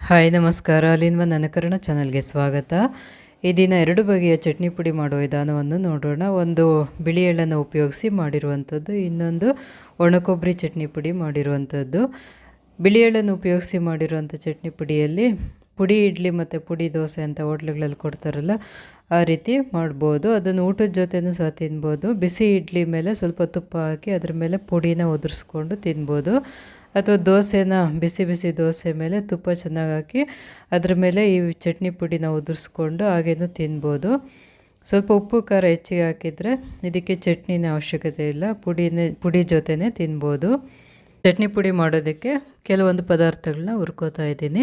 Hi, ನಮಸ್ಕಾರ. ಅಲ್ಲಿನ ನನಕರಣ ಚಾನಲ್ಗೆ ಸ್ವಾಗತ. ಈ ದಿನ ಎರಡು ಬಗೆಯ ಚಟ್ನಿ ಪುಡಿ ಮಾಡುವ ವಿಧಾನವನ್ನು ನೋಡೋಣ. ಒಂದು, ಬಿಳಿ ಎಳ್ಳನ್ನು ಉಪಯೋಗಿಸಿ ಮಾಡಿರುವಂಥದ್ದು. ಇನ್ನೊಂದು, ಒಣಕೊಬ್ಬರಿ ಚಟ್ನಿ ಪುಡಿ ಮಾಡಿರುವಂಥದ್ದು. ಬಿಳಿ ಎಳ್ಳನ್ನು ಉಪಯೋಗಿಸಿ ಮಾಡಿರುವಂಥ ಚಟ್ನಿ ಪುಡಿಯಲ್ಲಿ ಪುಡಿ ಇಡ್ಲಿ ಮತ್ತು ಪುಡಿ ದೋಸೆ ಅಂತ ಹೋಟ್ಲುಗಳಲ್ಲಿ ಕೊಡ್ತಾರಲ್ಲ, ಆ ರೀತಿ ಮಾಡ್ಬೋದು. ಅದನ್ನು ಊಟದ ಜೊತೆನೂ ಸಹ ತಿನ್ಬೋದು. ಬಿಸಿ ಇಡ್ಲಿ ಮೇಲೆ ಸ್ವಲ್ಪ ತುಪ್ಪ ಹಾಕಿ ಅದ್ರ ಮೇಲೆ ಪುಡಿನ ಉದುರಿಸ್ಕೊಂಡು ತಿನ್ಬೋದು. ಅಥವಾ ದೋಸೆನ, ಬಿಸಿ ಬಿಸಿ ದೋಸೆ ಮೇಲೆ ತುಪ್ಪ ಚೆನ್ನಾಗಿ ಹಾಕಿ ಅದ್ರ ಮೇಲೆ ಈ ಚಟ್ನಿ ಪುಡಿನ ಉದುರಿಸ್ಕೊಂಡು ಹಾಗೇನೂ ತಿನ್ಬೋದು. ಸ್ವಲ್ಪ ಉಪ್ಪು, ಖಾರ ಹೆಚ್ಚಿಗೆ ಹಾಕಿದರೆ ಇದಕ್ಕೆ ಚಟ್ನಿನ ಅವಶ್ಯಕತೆ ಇಲ್ಲ. ಪುಡಿನೇ, ಪುಡಿ ಜೊತೆನೇ ತಿನ್ಬೋದು. ಚಟ್ನಿ ಪುಡಿ ಮಾಡೋದಕ್ಕೆ ಕೆಲವೊಂದು ಪದಾರ್ಥಗಳನ್ನ ಹುರ್ಕೋತಾ ಇದ್ದೀನಿ.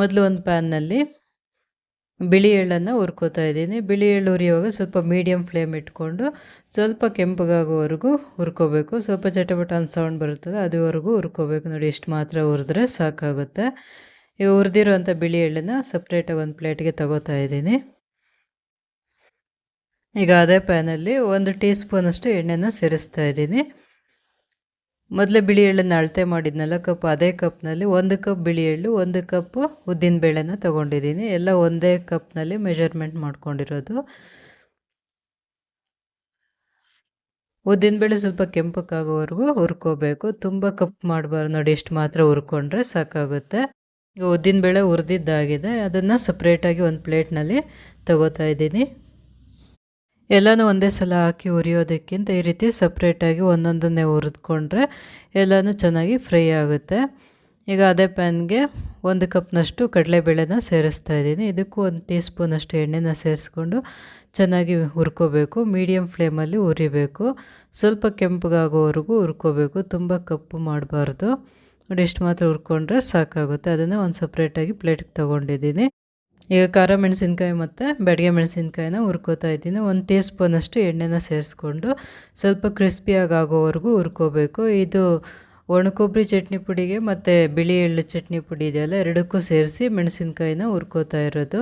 ಮೊದಲು ಒಂದು ಪ್ಯಾನ್ನಲ್ಲಿ ಬಿಳಿ ಎಳ್ಳನ್ನು ಹುರ್ಕೋತಾ ಇದ್ದೀನಿ. ಬಿಳಿ ಎಳ್ಳು ಹುರಿಯುವಾಗ ಸ್ವಲ್ಪ ಮೀಡಿಯಮ್ ಫ್ಲೇಮ್ ಇಟ್ಕೊಂಡು ಸ್ವಲ್ಪ ಕೆಂಪಗಾಗೋವರೆಗೂ ಹುರ್ಕೋಬೇಕು. ಸ್ವಲ್ಪ ಚಟಪಟ ಅಂತ ಸೌಂಡ್ ಬರುತ್ತದೆ ಅದುವರೆಗೂ ಹುರ್ಕೋಬೇಕು. ನೋಡಿ ಎಷ್ಟು ಮಾತ್ರ ಹುರಿದ್ರೆ ಸಾಕಾಗುತ್ತೆ. ಈಗ ಹುರಿದಿರುವಂಥ ಬಿಳಿ ಎಳ್ಳನ್ನು ಸಪ್ರೇಟಾಗಿ ಒಂದು ಪ್ಲೇಟ್ಗೆ ತಗೋತಾ ಇದ್ದೀನಿ. ಈಗ ಅದೇ ಪ್ಯಾನಲ್ಲಿ ಒಂದು ಟೀ ಸ್ಪೂನಷ್ಟು ಎಣ್ಣೆನ ಸೇರಿಸ್ತಾ ಇದ್ದೀನಿ. ಮೊದಲೇ ಬಿಳಿ ಎಳ್ಳನ್ನು ಅಳತೆ ಮಾಡಿದ್ನಲ್ಲ ಕಪ್ ಅದೇ ಕಪ್ನಲ್ಲಿ ಒಂದು ಕಪ್ ಬಿಳಿ ಎಳ್ಳು, ಒಂದು ಕಪ್ಪು ಉದ್ದಿನ ಬೇಳೆನ ತೊಗೊಂಡಿದ್ದೀನಿ. ಎಲ್ಲ ಒಂದೇ ಕಪ್ನಲ್ಲಿ ಮೆಜರ್ಮೆಂಟ್ ಮಾಡ್ಕೊಂಡಿರೋದು. ಉದ್ದಿನ ಬೇಳೆ ಸ್ವಲ್ಪ ಕೆಂಪಕ್ಕಾಗೋವರೆಗೂ ಹುರ್ಕೋಬೇಕು. ತುಂಬ ಕಪ್ ಮಾಡಬಾರ್ದು ನೋಡಿ, ಇಷ್ಟು ಮಾತ್ರ ಹುರ್ಕೊಂಡ್ರೆ ಸಾಕಾಗುತ್ತೆ. ಈಗ ಉದ್ದಿನಬೇಳೆ ಹುರಿದಿದ್ದಾಗಿದೆ, ಅದನ್ನು ಸಪ್ರೇಟಾಗಿ ಒಂದು ಪ್ಲೇಟ್ನಲ್ಲಿ ತಗೋತಾ ಇದ್ದೀನಿ. ಎಲ್ಲನೂ ಒಂದೇ ಸಲ ಹಾಕಿ ಹುರಿಯೋದಕ್ಕಿಂತ ಈ ರೀತಿ ಸಪ್ರೇಟಾಗಿ ಒಂದೊಂದನ್ನೇ ಹುರಿದ್ಕೊಂಡ್ರೆ ಎಲ್ಲನೂ ಚೆನ್ನಾಗಿ ಫ್ರೈ ಆಗುತ್ತೆ. ಈಗ ಅದೇ ಪ್ಯಾನ್ಗೆ ಒಂದು ಕಪ್ನಷ್ಟು ಕಡಲೆಬೇಳೆನ ಸೇರಿಸ್ತಾ ಇದ್ದೀನಿ. ಇದಕ್ಕೂ ಒಂದು ಟೀ ಸ್ಪೂನಷ್ಟು ಎಣ್ಣೆನ ಸೇರಿಸ್ಕೊಂಡು ಚೆನ್ನಾಗಿ ಹುರ್ಕೋಬೇಕು. ಮೀಡಿಯಮ್ ಫ್ಲೇಮಲ್ಲಿ ಹುರಿಬೇಕು. ಸ್ವಲ್ಪ ಕೆಂಪಗಾಗೋವರೆಗೂ ಹುರ್ಕೋಬೇಕು. ತುಂಬ ಕಪ್ಪು ಮಾಡಬಾರ್ದು. ನೋಡಿ ಎಷ್ಟು ಮಾತ್ರ ಹುರ್ಕೊಂಡ್ರೆ ಸಾಕಾಗುತ್ತೆ. ಅದನ್ನು ಒಂದು ಸಪ್ರೇಟಾಗಿ ಪ್ಲೇಟಿಗೆ ತೊಗೊಂಡಿದ್ದೀನಿ. ಈಗ ಖಾರ ಮೆಣಸಿನ್ಕಾಯಿ ಮತ್ತು ಬೆಡಗೆ ಮೆಣಸಿನ್ಕಾಯಿನ ಹುರ್ಕೋತಾ ಇದ್ದೀನಿ. ಒಂದು ಟೀ ಸ್ಪೂನಷ್ಟು ಎಣ್ಣೆನ ಸೇರಿಸ್ಕೊಂಡು ಸ್ವಲ್ಪ ಕ್ರಿಸ್ಪಿಯಾಗಿ ಆಗೋವರೆಗೂ ಹುರ್ಕೋಬೇಕು. ಇದು ಒಣಕೊಬ್ಬರಿ ಚಟ್ನಿ ಪುಡಿಗೆ ಮತ್ತು ಬಿಳಿ ಎಳ್ಳು ಚಟ್ನಿ ಪುಡಿ ಇದೆಯಲ್ಲ, ಎರಡಕ್ಕೂ ಸೇರಿಸಿ ಮೆಣಸಿನ್ಕಾಯಿನ ಹುರ್ಕೋತಾ ಇರೋದು.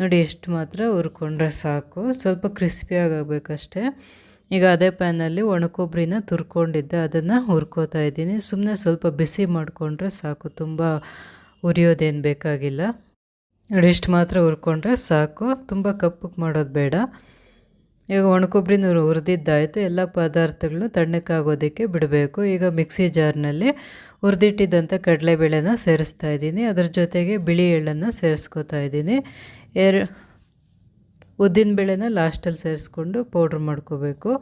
ನೋಡಿ, ಎಷ್ಟು ಮಾತ್ರ ಹುರ್ಕೊಂಡ್ರೆ ಸಾಕು. ಸ್ವಲ್ಪ ಕ್ರಿಸ್ಪಿಯಾಗಿ ಆಗಬೇಕಷ್ಟೇ. ಈಗ ಅದೇ ಪ್ಯಾನಲ್ಲಿ ಒಣಕೊಬ್ಬರಿನ ತುರ್ಕೊಂಡಿದ್ದೆ, ಅದನ್ನು ಹುರ್ಕೋತಾ ಇದ್ದೀನಿ. ಸುಮ್ಮನೆ ಸ್ವಲ್ಪ ಬಿಸಿ ಮಾಡಿಕೊಂಡ್ರೆ ಸಾಕು, ತುಂಬ ಉರಿಯೋದೇನು ಬೇಕಾಗಿಲ್ಲ. ಇಷ್ಟು ಮಾತ್ರ ಹುರ್ಕೊಂಡ್ರೆ ಸಾಕು. ತುಂಬ ಕಪ್ಪಗೆ ಮಾಡೋದು ಬೇಡ. ಈಗ ಒಣಕೊಬ್ಬರಿನ ಹುರಿದಿದ್ದಾಯಿತು. ಎಲ್ಲ ಪದಾರ್ಥಗಳನ್ನು ತಣ್ಣಕ್ಕಾಗೋದಕ್ಕೆ ಬಿಡಬೇಕು. ಈಗ ಮಿಕ್ಸಿ ಜಾರ್ನಲ್ಲಿ ಹುರಿದಿಟ್ಟಿದ್ದಂಥ ಕಡಲೆಬೇಳೆನ ಸೇರಿಸ್ತಾ ಇದ್ದೀನಿ. ಅದ್ರ ಜೊತೆಗೆ ಬಿಳಿ ಎಳ್ಳನ್ನು ಸೇರಿಸ್ಕೋತಾ ಇದ್ದೀನಿ. ಎರ ಉದ್ದಿನ ಬೇಳೆನ ಲಾಸ್ಟಲ್ಲಿ ಸೇರಿಸ್ಕೊಂಡು ಪೌಡ್ರ್ ಮಾಡ್ಕೋಬೇಕು.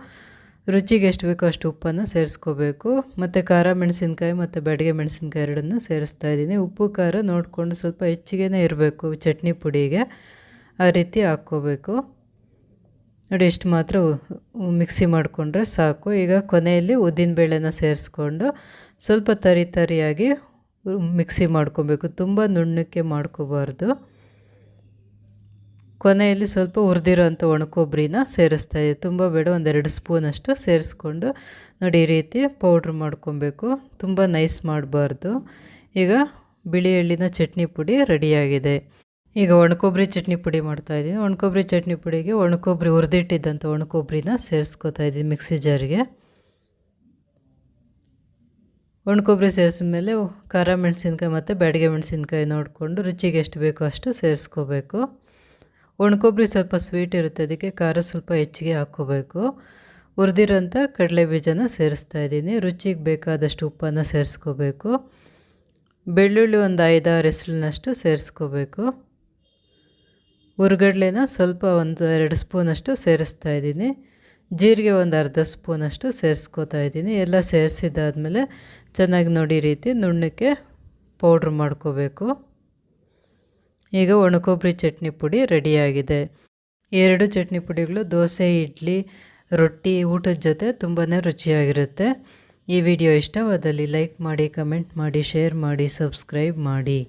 ರುಚಿಗೆ ಎಷ್ಟು ಬೇಕೋ ಅಷ್ಟು ಉಪ್ಪನ್ನು ಸೇರಿಸ್ಕೋಬೇಕು. ಮತ್ತು ಖಾರ ಮೆಣಸಿನ್ಕಾಯಿ ಮತ್ತು ಬೆಡಗೆ ಮೆಣಸಿನ್ಕಾಯಿ ಎರಡನ್ನು ಸೇರಿಸ್ತಾ ಇದ್ದೀನಿ. ಉಪ್ಪು, ಖಾರ ನೋಡಿಕೊಂಡು ಸ್ವಲ್ಪ ಹೆಚ್ಚಿಗೆ ಇರಬೇಕು ಚಟ್ನಿ ಪುಡಿಗೆ. ಆ ರೀತಿ ಹಾಕ್ಕೋಬೇಕು. ನೋಡಿ, ಎಷ್ಟು ಮಾತ್ರ ಮಿಕ್ಸಿ ಮಾಡಿಕೊಂಡ್ರೆ ಸಾಕು. ಈಗ ಕೊನೆಯಲ್ಲಿ ಉದ್ದಿನ ಬೇಳೆನ ಸೇರಿಸ್ಕೊಂಡು ಸ್ವಲ್ಪ ತರಿ ತರಿಯಾಗಿ ಮಿಕ್ಸಿ ಮಾಡ್ಕೊಬೇಕು. ತುಂಬ ನುಣ್ಣಕ್ಕೆ ಮಾಡ್ಕೋಬಾರ್ದು. ಕೊನೆಯಲ್ಲಿ ಸ್ವಲ್ಪ ಹುರಿದಿರೋ ಅಂಥ ಒಣಕೊಬ್ಬರಿನ ಸೇರಿಸ್ತಾ ಇದೆ ತುಂಬ ಬೇಡ ಒಂದೆರಡು ಸ್ಪೂನಷ್ಟು ಸೇರಿಸ್ಕೊಂಡು ನೋಡಿ ಈ ರೀತಿ ಪೌಡ್ರ್ ಮಾಡ್ಕೊಬೇಕು. ತುಂಬ ನೈಸ್ ಮಾಡಬಾರ್ದು. ಈಗ ಬಿಳಿ ಎಳ್ಳಿನ ಚಟ್ನಿ ಪುಡಿ ರೆಡಿಯಾಗಿದೆ. ಈಗ ಒಣಕೊಬ್ಬರಿ ಚಟ್ನಿ ಪುಡಿ ಮಾಡ್ತಾಯಿದ್ದೀನಿ ಒಣಕೊಬ್ಬರಿ ಚಟ್ನಿ ಪುಡಿಗೆ ಒಣಕೊಬ್ಬರಿ ಹುರಿದಿಟ್ಟಿದ್ದಂಥ ಒಣಕೊಬ್ಬರಿನ ಸೇರಿಸ್ಕೊತಾ ಇದ್ದೀನಿ ಮಿಕ್ಸಿ ಜಾರಿಗೆ. ಒಣಕೊಬ್ಬರಿ ಸೇರಿಸಿದ ಮೇಲೆ ಖಾರ ಮೆಣಸಿನ್ಕಾಯಿ ಮತ್ತು ಬ್ಯಾಡಿಗೆ ಮೆಣಸಿನ್ಕಾಯಿ ನೋಡಿಕೊಂಡು ರುಚಿಗೆ ಎಷ್ಟು ಬೇಕೋ ಅಷ್ಟು ಸೇರಿಸ್ಕೋಬೇಕು. ಒಣಕೊಬ್ಬರಿ ಸ್ವಲ್ಪ ಸ್ವೀಟ್ ಇರುತ್ತೆ. ಅದಕ್ಕೆ ಖಾರ ಸ್ವಲ್ಪ ಹೆಚ್ಚಿಗೆ ಹಾಕ್ಕೋಬೇಕು. ಹುರಿದಿರೋಂಥ ಕಡಲೆ ಬೀಜನ ಸೇರಿಸ್ತಾ ಇದ್ದೀನಿ. ರುಚಿಗೆ ಬೇಕಾದಷ್ಟು ಉಪ್ಪನ್ನು ಸೇರಿಸ್ಕೋಬೇಕು. ಬೆಳ್ಳುಳ್ಳಿ ಒಂದು ಐದಾರು ಹೆಸಳಿನಷ್ಟು ಸೇರಿಸ್ಕೋಬೇಕು. ಹುರ್ಗಡ್ಲೆನ ಸ್ವಲ್ಪ ಒಂದು ಎರಡು ಸ್ಪೂನಷ್ಟು ಸೇರಿಸ್ತಾ ಇದ್ದೀನಿ. ಜೀರಿಗೆ ಒಂದು ಅರ್ಧ ಸ್ಪೂನಷ್ಟು ಸೇರಿಸ್ಕೋತಾ ಇದ್ದೀನಿ. ಎಲ್ಲ ಸೇರಿಸಿದ್ದಾದಮೇಲೆ ಚೆನ್ನಾಗಿ ನೋಡಿ ರೀತಿ ನುಣ್ಣಕ್ಕೆ ಪೌಡ್ರ್ ಮಾಡ್ಕೋಬೇಕು. ಈಗ ಒಣಕೊಬ್ಬರಿ ಚಟ್ನಿ ಪುಡಿ ರೆಡಿಯಾಗಿದೆ. ಎರಡು ಚಟ್ನಿ ಪುಡಿಗಳು, ದೋಸೆ, ಇಡ್ಲಿ, ರೊಟ್ಟಿ, ಊಟದ ಜೊತೆ ತುಂಬಾ ರುಚಿಯಾಗಿರುತ್ತೆ. ಈ ವಿಡಿಯೋ ಇಷ್ಟವಾದಲ್ಲಿ ಲೈಕ್ ಮಾಡಿ, ಕಮೆಂಟ್ ಮಾಡಿ, ಶೇರ್ ಮಾಡಿ, ಸಬ್ಸ್ಕ್ರೈಬ್ ಮಾಡಿ.